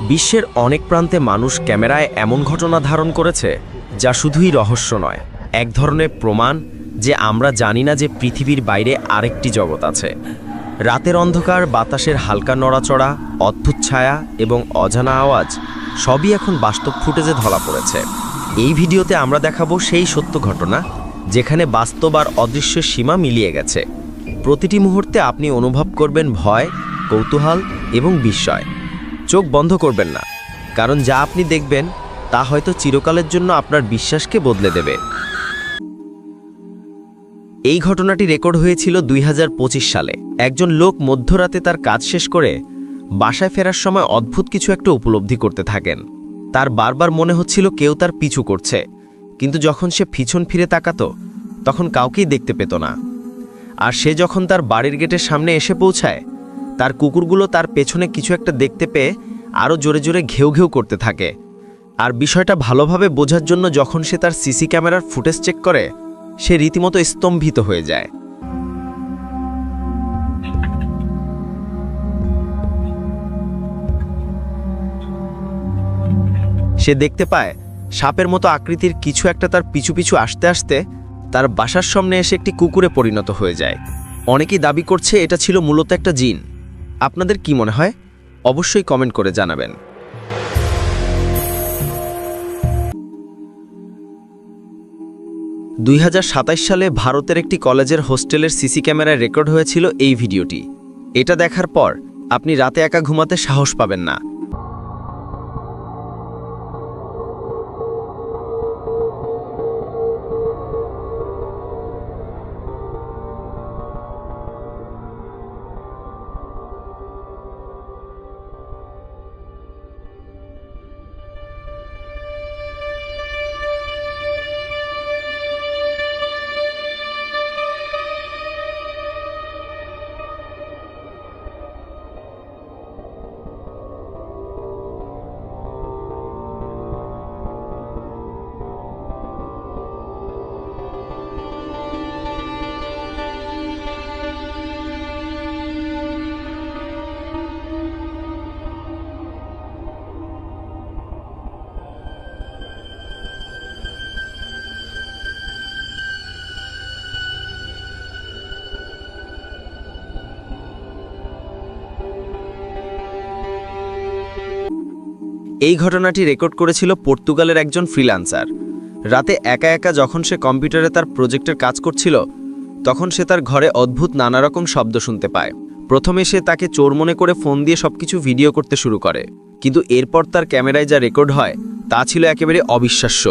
বিশ্বের অনেক প্রান্তে মানুষ ক্যামেরায় এমন ঘটনা ধারণ করেছে যা শুধুই রহস্য নয়, এক ধরনের প্রমাণ যে আমরা জানি না যে পৃথিবীর বাইরে আরেকটি জগৎ আছে। রাতের অন্ধকার, বাতাসের হালকা নড়াচড়া, অদ্ভুত ছায়া এবং অজানা আওয়াজ সবই এখন বাস্তব ফুটেজে ধরা পড়েছে। এই ভিডিওতে আমরা দেখাবো সেই সত্য ঘটনা যেখানে বাস্তব আর অদৃশ্যের সীমা মিলিয়ে গেছে। প্রতিটি মুহূর্তে আপনি অনুভব করবেন ভয়, কৌতূহল এবং বিস্ময়। চোখ বন্ধ করবেন না। কারণ যা আপনি দেখবেন, তা হয়তো চিরকালের জন্য আপনার বিশ্বাসকে বদলে দেবে। এই ঘটনাটি রেকর্ড হয়েছিল দুই হাজার পঁচিশ সালে। একজন লোক মধ্যরাতে তার কাজ শেষ করে বাসায় ফেরার সময় অদ্ভুত কিছু একটা উপলব্ধি করতে থাকেন। তার বারবার মনে হচ্ছিল কেউ তার পিছু করছে। কিন্তু যখন সে পিছন ফিরে তাকাতো, তখন কাউকেই দেখতে পেত না। আর সে যখন তার বাড়ির গেটের সামনে এসে পৌঁছায় তার কুকুরগুলো তার পেছনে কিছু একটা দেখতে পেয়ে আরও জোরে জোরে ঘেউ ঘেউ করতে থাকে। আর বিষয়টা ভালোভাবে বোঝার জন্য যখন সে তার সিসি ক্যামেরার ফুটেজ চেক করে, সে রীতিমতো স্তম্ভিত হয়ে যায়। সে দেখতে পায়, সাপের মতো আকৃতির কিছু একটা তার পিছু পিছু আসতে আসতে তার বাসার সামনে এসে একটি কুকুরে পরিণত হয়ে যায়। অনেকেই দাবি করছে এটা ছিল মূলত একটা জিন। আপনাদের কি মনে হয়? অবশ্যই কমেন্ট করে জানাবেন। দুই হাজার সাতাশ সালে ভারতের একটি কলেজের হোস্টেলের সিসি ক্যামেরায় রেকর্ড হয়েছিল এই ভিডিওটি। এটা দেখার পর আপনি রাতে একা ঘুমাতে সাহস পাবেন না। এই ঘটনাটি রেকর্ড করেছিল পর্তুগালের একজন ফ্রিল্যান্সার। রাতে একা একা যখন সে কম্পিউটারে তার প্রজেক্টের কাজ করছিল, তখন সে তার ঘরে অদ্ভুত নানা রকম শব্দ শুনতে পায়। প্রথমে সে তাকে চোর মনে করে ফোন দিয়ে সবকিছু ভিডিও করতে শুরু করে, কিন্তু এরপর তার ক্যামেরায় যা রেকর্ড হয়, তা ছিল একেবারে অবিশ্বাস্য।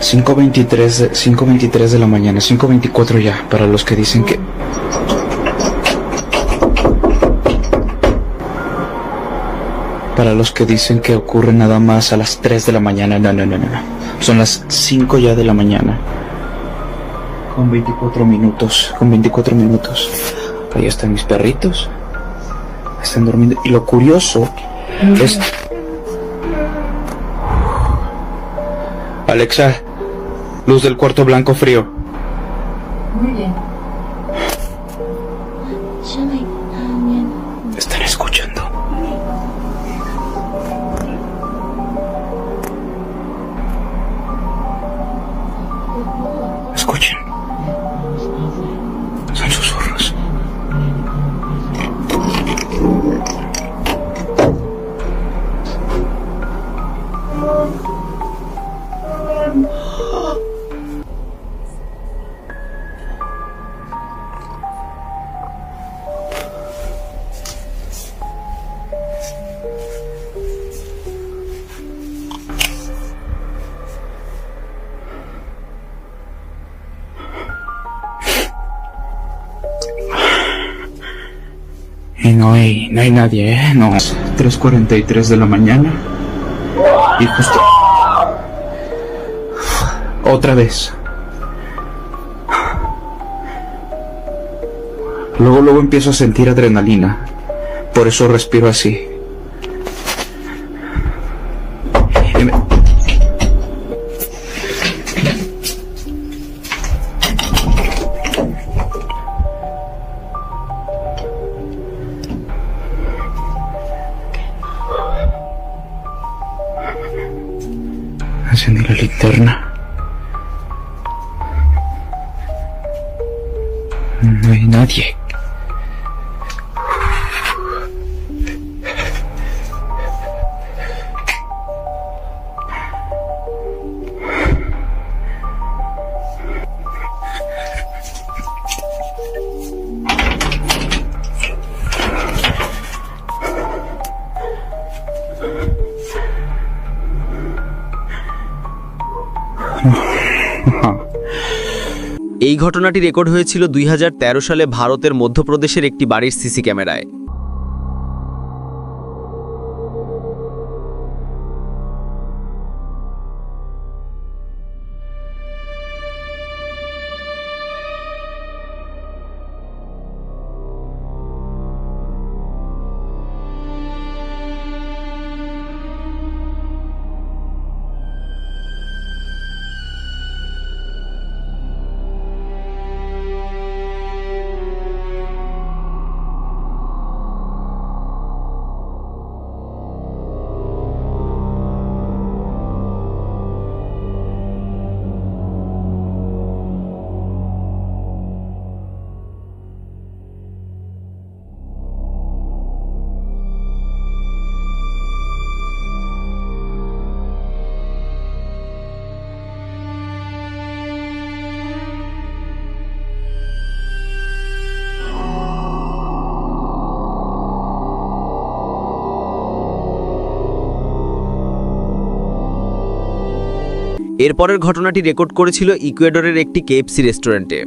Y de- Cinco veintitrés, de- la mañana, cinco veinticuatro ya, para los que dicen que... Para los que dicen que ocurre nada más a las 3 de la mañana, no, no, no, no, no. Son las 5 ya de la mañana. Con 24 minutos, con 24 minutos. Ahí están mis perritos. Están durmiendo. Y lo curioso es... Alexa, luz del cuarto blanco frío. Muy bien. Y no hay, no hay nadie, ¿eh? No. 3.43 de la mañana. Y justo... Otra vez. Luego, luego empiezo a sentir adrenalina. Por eso respiro así. 喂，哪天？啊。এই ঘটনাটি record হয়েছিল দুই হাজার তেরো সালে ভারতের মধ্যপ্রদেশের একটি বাড়ির সিসি ক্যামেরায়। এরপরের ঘটনাটি রেকর্ড করেছিল ইকুয়েডরের একটি কেএফসি রেস্টুরেন্টে।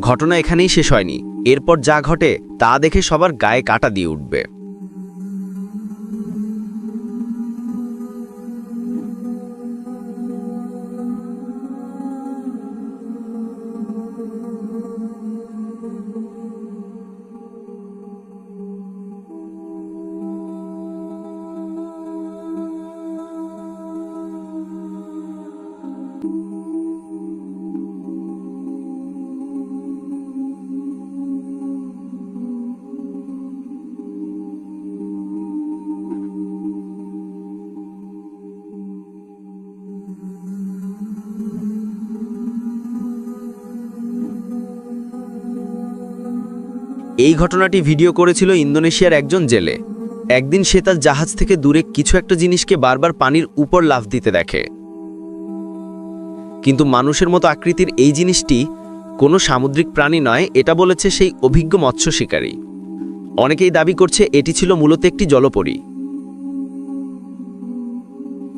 ঘটনা এখানেই শেষ হয়নি। এরপর যা ঘটে তা দেখে সবার গায়ে কাটা দিয়ে উঠবে। এই ঘটনাটি ভিডিও করেছিল ইন্দোনেশিয়ার একজন জেলে। একদিন সে তার জাহাজ থেকে দূরে কিছু একটা জিনিসকে বারবার পানির উপর লাফ দিতে দেখে। কিন্তু মানুষের মতো আকৃতির এই জিনিসটি কোনো সামুদ্রিক প্রাণী নয়, এটা বলেছে সেই অভিজ্ঞ মৎস্য শিকারী। অনেকেই দাবি করছে এটি ছিল মূলত একটি জলপরী।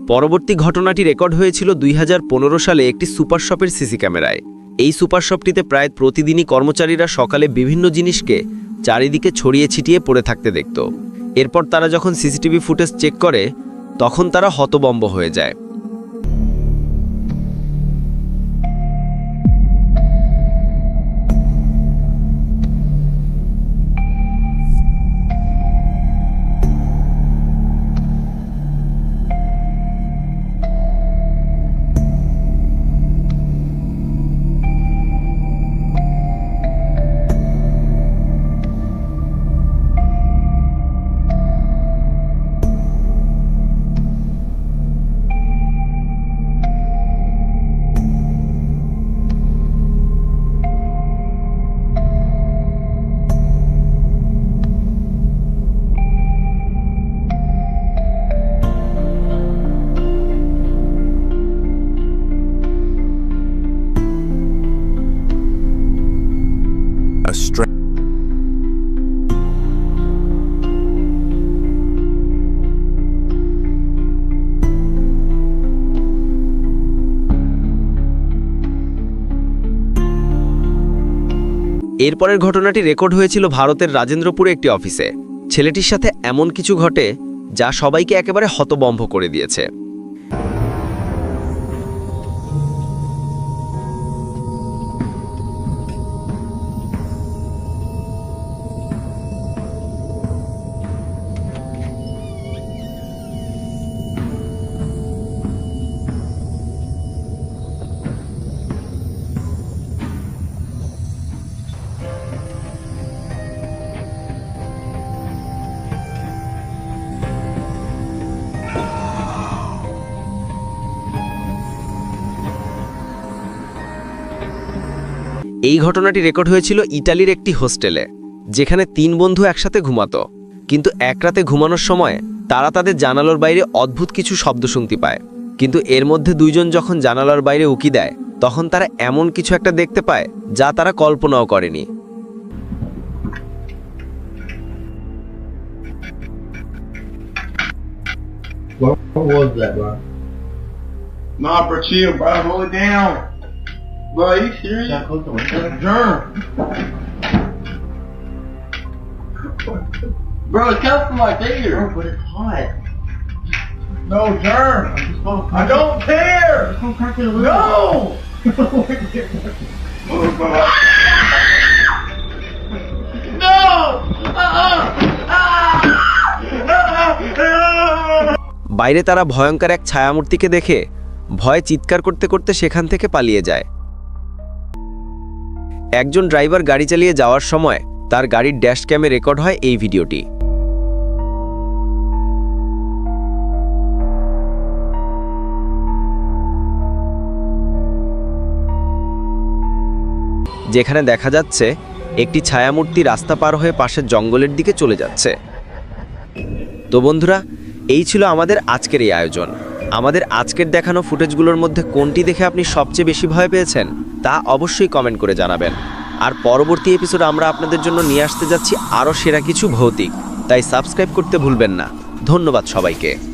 পরবর্তী ঘটনাটি রেকর্ড হয়েছিল দুই হাজার পনেরো সালে একটি সুপার শপের সিসি ক্যামেরায়। এই সুপার শপটিতে প্রায় প্রতিদিনই কর্মচারীরা সকালে বিভিন্ন জিনিসকে চারিদিকে ছড়িয়ে ছিটিয়ে পড়ে থাকতে দেখত। এরপর তারা যখন সিসিটিভি ফুটেজ চেক করে, তখন তারা হতবম্ব হয়ে যায়। A stra- এরপরের ঘটনাটি রেকর্ড হয়েছিল ভারতের রাজেন্দ্রপুরে একটি অফিসে। ছেলেটির সাথে এমন কিছু ঘটে যা সবাইকে একেবারে হতবম্ব করে দিয়েছে। এই ঘটনাটি রেকর্ড হয়েছিল ইটালির একটি হোস্টেলে যেখানে তিন বন্ধু একসাথে ঘুমাতো কিন্তু এক রাতে ঘুমানোর সময় তারা তাদের জানালার বাইরে অদ্ভুত কিছু শব্দ শুনতে পায় কিন্তু এর মধ্যে দুইজন যখন জানালার বাইরে উকি দেয় তখন তারা এমন কিছু একটা দেখতে পায় যা তারা কল্পনাও করেনি What, was that, bro? Nah, bro, chill, bro. Hold it down. Bro, are you serious? I close the window? Germ. Bro, it's coming from my finger. Bro, but it's hot. No germ. I'm just gonna I don't care. I'm Just gonna crack it a little No. no. Uh-uh. বাইরে তারা ভয়ঙ্কর এক ছায়ামূর্তিকে দেখে ভয়ে চিৎকার করতে করতে সেখান থেকে পালিয়ে যায় একজন ড্রাইভার গাড়ি চালিয়ে যাওয়ার সময় তার গাড়ির ড্যাশ ক্যামে রেকর্ড হয় এই ভিডিওটি। যেখানে দেখা যাচ্ছে, একটি ছায়ামূর্তি রাস্তা পার হয়ে পাশের জঙ্গলের দিকে চলে যাচ্ছে। তো বন্ধুরা, এই ছিল আমাদের আজকের এই আয়োজন। আমাদের আজকের দেখানো ফুটেজগুলোর মধ্যে কোনটি দেখে আপনি সবচেয়ে বেশি ভয় পেয়েছেন? তা অবশ্যই কমেন্ট করে জানাবেন। আর পরবর্তী এপিসোড আমরা আপনাদের জন্য নিয়ে আসতে যাচ্ছি আরও সেরা কিছু ভৌতিক। তাই সাবস্ক্রাইব করতে ভুলবেন না। ধন্যবাদ সবাইকে।